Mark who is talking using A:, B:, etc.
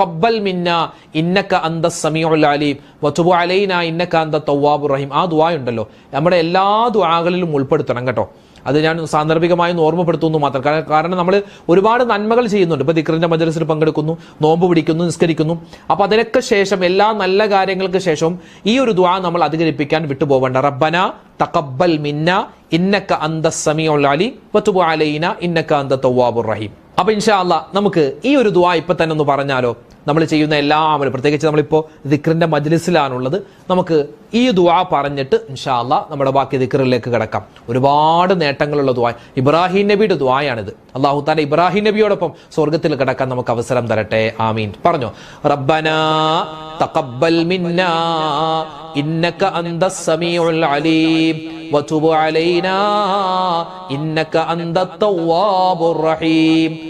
A: തഖബ്ബൽ മിന്ന ഇന്നക്ക അന്ത സമീഉൽ അലീം വതുബ് അലൈന ഇന്നക്ക അന്ത തവ്വാബുർ റഹീം. ആ ദുആ ഉണ്ടല്ലോ നമ്മുടെ എല്ലാ ദുആകളിലും ഉൾപ്പെടുത്തണം കേട്ടോ. അത് ഞാൻ സാന്ദർഭികമായി ഓർമ്മപ്പെടുത്തുന്നു മാത്രം. കാരണം- കാരണം നമ്മൾ ഒരുപാട് നന്മകൾ ചെയ്യുന്നുണ്ട്. ഇപ്പൊ ദിക്റിന്റെ മജലസിൽ പങ്കെടുക്കുന്നു നോമ്പ് പിടിക്കുന്നു നിസ്കരിക്കുന്നു. അപ്പൊ അതിനൊക്കെ ശേഷം എല്ലാ നല്ല കാര്യങ്ങൾക്ക് ശേഷവും ഈ ഒരു ദുആ നമ്മൾ അധികരിപ്പിക്കാൻ വിട്ടുപോകേണ്ട റബ്ബന തഖബ്ബൽ മിന്ന ഇന്നക്ക അന്ത സമീഉൽ അലീം വതുബ് അലൈന ഇന്നക്ക അന്ത തവ്വാബുർ റഹീം. അപ്പൊ ഇൻഷാ അല്ല നമുക്ക് ഈ ഒരു ദുആ ഇപ്പൊ തന്നെ ഒന്ന് പറഞ്ഞാലോ? നമ്മൾ ചെയ്യുന്ന എല്ലാ അമലും. പ്രത്യേകിച്ച് നമ്മളിപ്പോൾ ദിക്റിന്റെ മജ്ലിസിലാണുള്ളത്. നമുക്ക് ഈ ദുവാ പറഞ്ഞിട്ട് ഇൻഷാല്ല നമ്മുടെ ബാക്കി ദിക്റിലേക്ക് കിടക്കാം. ഒരുപാട് നേട്ടങ്ങളുള്ള ദുവാ ഇബ്രാഹിം നബിയുടെ ദുവായാണിത് അള്ളാഹു താൻ ഇബ്രാഹിം നബിയോടൊപ്പം സ്വർഗത്തിൽ കിടക്കാൻ നമുക്ക് അവസരം തരട്ടെ. ആമീൻ. പറഞ്ഞു. റബ്ബന തഖബ്ബൽ മിന്ന ഇന്നക അന്തസ് സമീഉൽ അലീം. വതുബ് അലൈനാ ഇന്നക അന്തത് റഹീം.